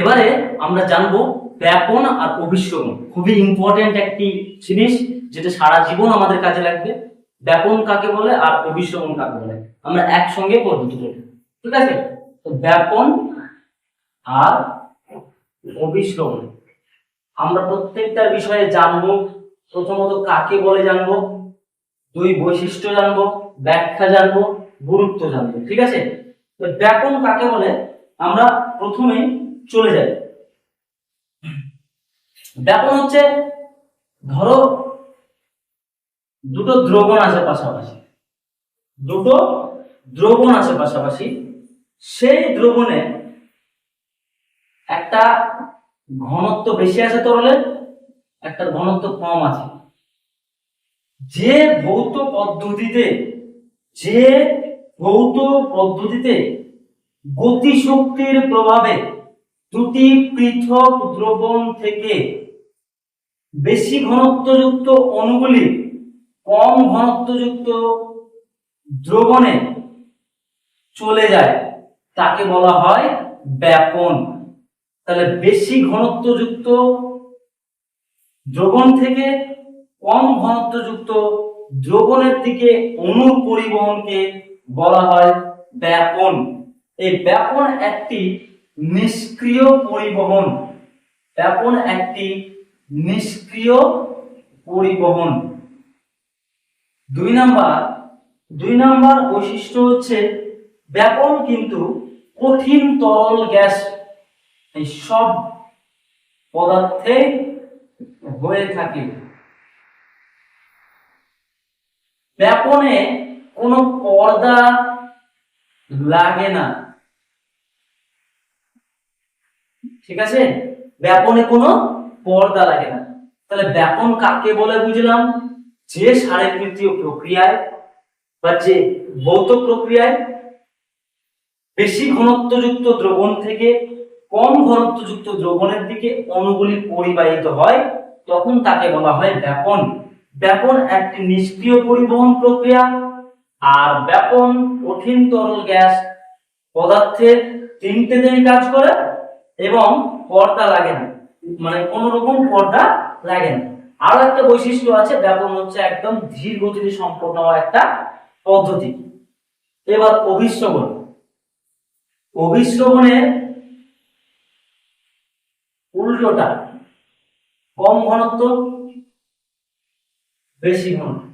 এবারে আমরা জানব ব্যাপন আর অভিশ্রবণ খুবই ইম্পর্টেন্ট একটি জিনিস যেটা সারা জীবন আমাদের কাজে লাগবে। ব্যাপন কাকে বলে আর অভিশ্রবণ কাকে বলে? আমরা একসঙ্গে পড়ব দুটো। ঠিক আছে? তো ব্যাপন আর অভিশ্রবণ আমরা প্রত্যেকটা বিষয়ে জানব। প্রথমত কাকে বলে জানব? দুই বৈশিষ্ট্য জানব, ব্যাখ্যা জানব, গুরুত্ব জানব। ঠিক আছে? তো ব্যাপন কাকে বলে? আমরা প্রথমেই চলে যাই ব্যাপন হচ্ছে, ধরো দুটো দ্রবণ আছে পাশাপাশি। দুটো দ্রবণ আছে পাশাপাশি, সেই দ্রবণে একটা ঘনত্ব বেশি আছে তরলে, একটা ঘনত্ব কম আছে। যে ভৌত পদ্ধতিতে, যে ভৌত পদ্ধতিতে গতিশক্তির প্রভাবে দুটি পৃথক দ্রবণ থেকে বেশি ঘনত্বযুক্ত অণুগুলি কম ঘনত্বযুক্ত দ্রবণে চলে যায়। তাকে বলা হয় ব্যাপন। তাহলে বেশি ঘনত্বযুক্ত দ্রবণ থেকে কম ঘনত্বযুক্ত দ্রবণের দিকে অণুর পরিবহনকে বলা হয় ব্যাপন। এই ব্যাপন একটি নিষ্ক্রিয় পরিবহন। ব্যাপন একটি নিষ্ক্রিয় পরিবহন। দুই নাম্বার দুই নাম্বার বৈশিষ্ট্য হচ্ছে ব্যাপন কিন্তু কঠিন তরল গ্যাস। এই সব পদার্থে হয়ে থাকে। ব্যাপনে কোনো পর্দা লাগে না। ঠিক আছে? ব্যাপনে কোনো পর্দা লাগে না। তাহলে ব্যাপন কাকে বলে বুঝলাম? যে শারীরবৃত্তীয় প্রক্রিয়ায় বা যে ভৌত প্রক্রিয়ায় বেশি ঘনত্বযুক্ত দ্রবণ থেকে কম ঘনত্বযুক্ত দ্রবণের দিকে অণুগুলি পরিবাহিত হয়, তখন তাকে বলা হয় ব্যাপন। ব্যাপন একটি নিষ্ক্রিয় পরিবহন প্রক্রিয়া আর ব্যাপন কঠিন তরল গ্যাস পদার্থের তিনটে তিনটেতেই কাজ করে। এবং পর্দা লাগে না। মানে কোন রকম পর্দা লাগে না। আরও একটা বৈশিষ্ট্য আছে ব্যাপন হচ্ছে একদম ধীর গতিতে সম্পন্ন একটা পদ্ধতি। এবার অভিশ্রবণ। অভিশ্রবণের উল্টোটা কম ঘনত্ব, বেশি ঘনত্ব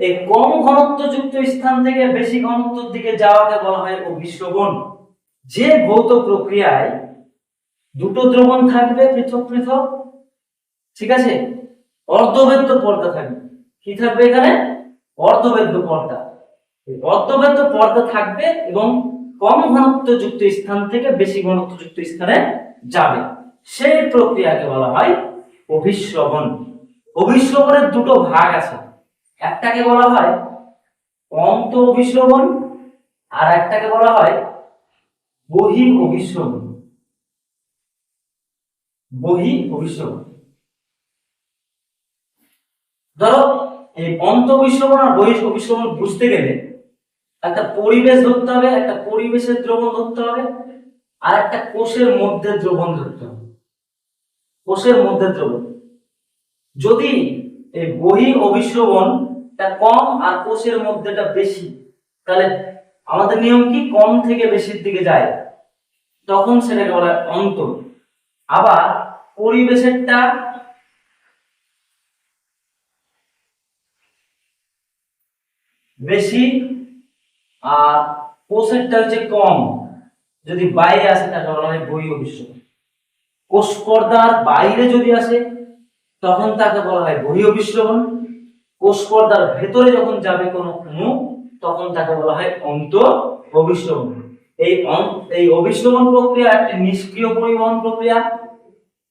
এই কম ঘনত্বযুক্ত স্থান থেকে বেশি ঘনত্বের দিকে যাওয়াকে বলা হয় অভিশ্রবণ। যে ভৌত প্রক্রিয়ায় দুটো দ্রবণ থাকবে পৃথক পৃথক, ঠিক আছে? অর্ধবেদ্য পর্দা থাকবে। কি থাকবে এখানে? অর্ধবেদ্য পর্দা। অর্ধবেদ্য পর্দা থাকবে এবং কম ঘনত্বযুক্ত স্থান থেকে বেশি ঘনত্বযুক্ত স্থানে যাবে। সেই প্রক্রিয়াকে বলা হয় অভিশ্রবণ অভিশ্রবণের দুটো ভাগ আছে। একটাকে বলা হয় অন্ত অভিশ্রবণ আর একটাকে বলা হয় বহি অভিশ্রবণ বহি অভিশ্রবণ ধরো, এই অন্ত অভিশ্রবণ আর বহি অভিশ্রবণ বুঝতে গেলে একটা পরিবেশ ধরতে হবে, একটা পরিবেশের দ্রবণ ধরতে হবে, আর একটা কোষের মধ্যে দ্রবণ ধরতে হবে। কোষের মধ্যে দ্রবণ। যদি এই বহি অভিশ্রবণটা কম আর কোষের মধ্যেটা বেশি, তাহলে আমাদের নিয়ম কি? কম থেকে বেশির দিকে যায়। তখন সেটাকে বলা হয় অন্তর। আবার পরিবেশেরটা বেশি আর কোষেরটা হচ্ছে কম। যদি বাইরে আসে তাকে বলা হয় বই অভিশ্রবণ কোষ পর্দার বাইরে যদি আসে, তখন তাকে বলা হয় বহি অভিশ্রবণ কোষ পর্দার ভেতরে যখন যাবে কোনো অণু তখন তাকে বলা হয় অন্ত অভিশ্রবণ এই এই অভিশ্রবণ প্রক্রিয়া একটি নিষ্ক্রিয় পরিবহন প্রক্রিয়া।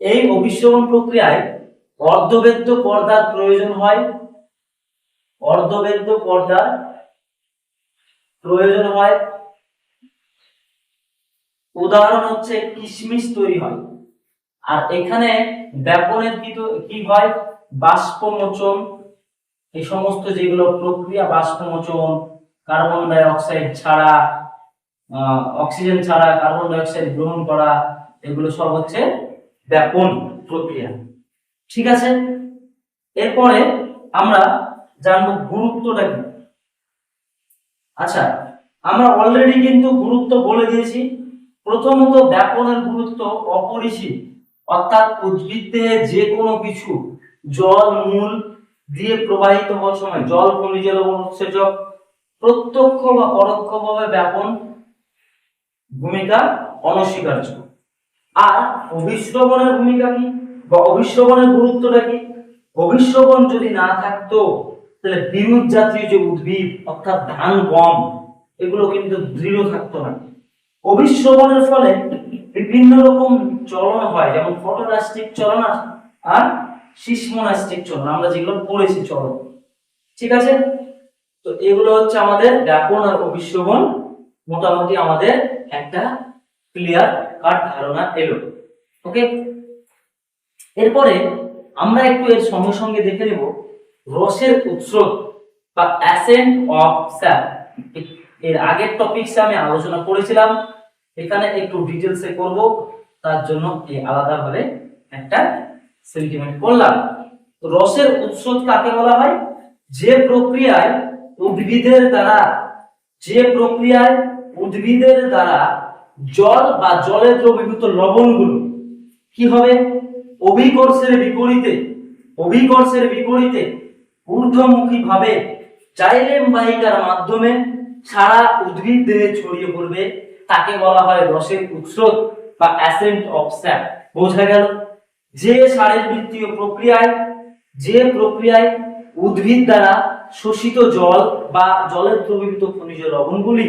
এই অভিশ্রবণ প্রক্রিয়ায় অর্ধবেদ্য পর্দার প্রয়োজন হয়। অর্ধবেদ্য পর্দার প্রয়োজন হয়। উদাহরণ হচ্ছে কিশমিশ তৈরি হয়। আর এখানে ব্যাপনের কি হয়? বাষ্পমোচন। এই সমস্ত যেগুলো প্রক্রিয়া, বাষ্পমোচন কার্বন ডাই অক্সাইড ছাড়া অক্সিজেন ছাড়া, কার্বন ডাই গ্রহণ করা, এগুলো সব হচ্ছে ব্যাপন প্রক্রিয়া। ঠিক আছে? এরপরে আমরা জানব গুরুত্বটা কি? আচ্ছা আমরা অলরেডি কিন্তু গুরুত্ব বলে দিয়েছি। প্রথমত ব্যাপনের গুরুত্ব অপরিসীম, অর্থাৎ উদ্ভিদে যে কোনো কিছু, জল, মূল দিয়ে প্রবাহিত হওয়ার সময়, জল খনিজ লবণ উৎসেচক প্রত্যক্ষ বা পরোক্ষভাবে ব্যাপন ভূমিকা অনস্বীকার্য। আর অভিশ্রবণের ভূমিকা কি বা অভিশ্রবণের গুরুত্বটা কি? অভিশ্রবণ যদি না থাকতো, তাহলে বিরুৎ জাতীয় যে উদ্ভিদ, অর্থাৎ ধান, গম, এগুলো কিন্তু দৃঢ় থাকতো না। অভিশ্রবণের ফলে বিভিন্ন রকম চলন হয়, যেমন ফটোনাস্টিক চলন আর- সিসমোনাস্টিক চলন। আমরা যেগুলো পড়েছি, চলন। ঠিক আছে? তো এগুলো হচ্ছে আমাদের ব্যাপন আর অভিশ্রবণ মোটামুটি আমাদের একটা ক্লিয়ার কাট ধারণা এলো। ওকে এরপরে আমরা একটু এর সঙ্গে সঙ্গে দেখে নেব রসের উৎস বা অ্যাসেন্ট অফ স্যাপ এর আগের টপিকসে আমি আলোচনা করেছিলাম। এখানে একটু ডিটেলসে করব। তার জন্য এই আলাদাভাবে একটা সেন্টিমেন্ট করলাম। রসের উৎস কাকে বলা হয়? যে প্রক্রিয়ায় উদ্ভিদের দ্বারা, যে প্রক্রিয়ায় উদ্ভিদের দ্বারা জল বা জলে দ্রবীভূত লবণগুলো কি হবে? অভিকর্ষের বিপরীতে অভিকর্ষের বিপরীতে ঊর্ধ্বমুখী ভাবে জাইলেম বাহিকার মাধ্যমে সারা উদ্ভিদ দেহে ছড়িয়ে পড়বে। তাকে বলা হয় রসের উৎস বা অ্যাসেন্ট অফ স্যাপ। বোঝা গেল? যে সারের শারীরবৃত্তীয় প্রক্রিয়ায়, যে প্রক্রিয়ায় উদ্ভিদ দ্বারা শোষিত জল বা জলের দ্রবীভূত খনিজ লবণগুলি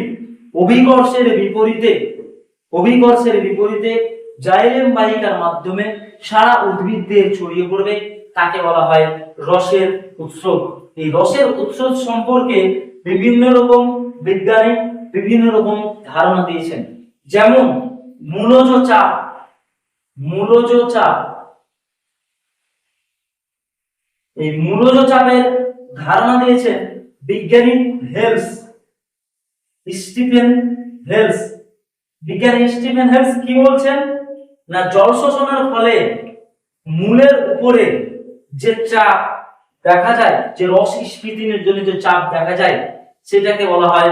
অভিকর্ষের বিপরীতে অভিকর্ষের বিপরীতে জাইলেম বাহিকার মাধ্যমে সারা উদ্ভিদ দেহে ছড়িয়ে পড়বে, তাকে বলা হয় রসের উৎস। এই রসের উৎস সম্পর্কে বিভিন্ন রকম বিজ্ঞানী বিভিন্ন রকম ধারণা দিয়েছেন। যেমন, মূলজ চাপ মূলজ চাপ। এই মূলজ চাপের ধারণা দিয়েছেন বিজ্ঞানী হেলস, স্টিফেন হেলস। বিজ্ঞানী স্টিফেন হেলস কি বলছেন? না, জল শোষণের ফলে মূলের উপরে যে চাপ দেখা যায়, যে রস স্ফীতির জনিত চাপ দেখা যায়, সেটাকে বলা হয়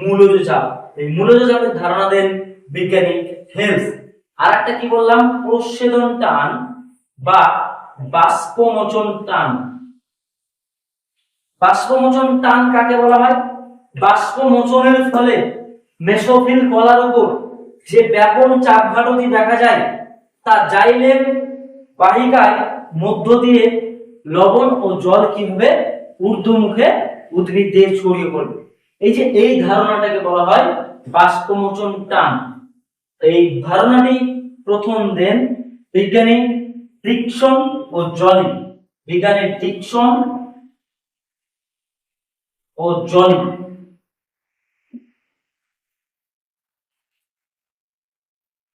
মূলজ চাপ। এই মূলজ চাপের ধারণা দেন বিজ্ঞানী হেলস। আর একটা কি বললাম? প্রচ্ছেদন টান বা বাষ্পমোচন টান। বাষ্পমোচন টান কাকে বলা হয়? বাষ্পমোচনের ফলে মেসোফিল কলার উপর যে ব্যাপন চাপ ঘাটতি দেখা যায়, তা জাইলেম বাহিকায় মধ্য দিয়ে লবণ ও জল কীভাবে ঊর্ধ্বমুখে উদ্ভিদ দিয়ে ছড়িয়ে পড়বে? এই যে এই ধারণাটাকে বলা হয় বাষ্পমোচন টান। এই ধারণাটি প্রথম দেন বিজ্ঞানী ডিকসন ও জলি। বিজ্ঞানী ডিকসন ও জলি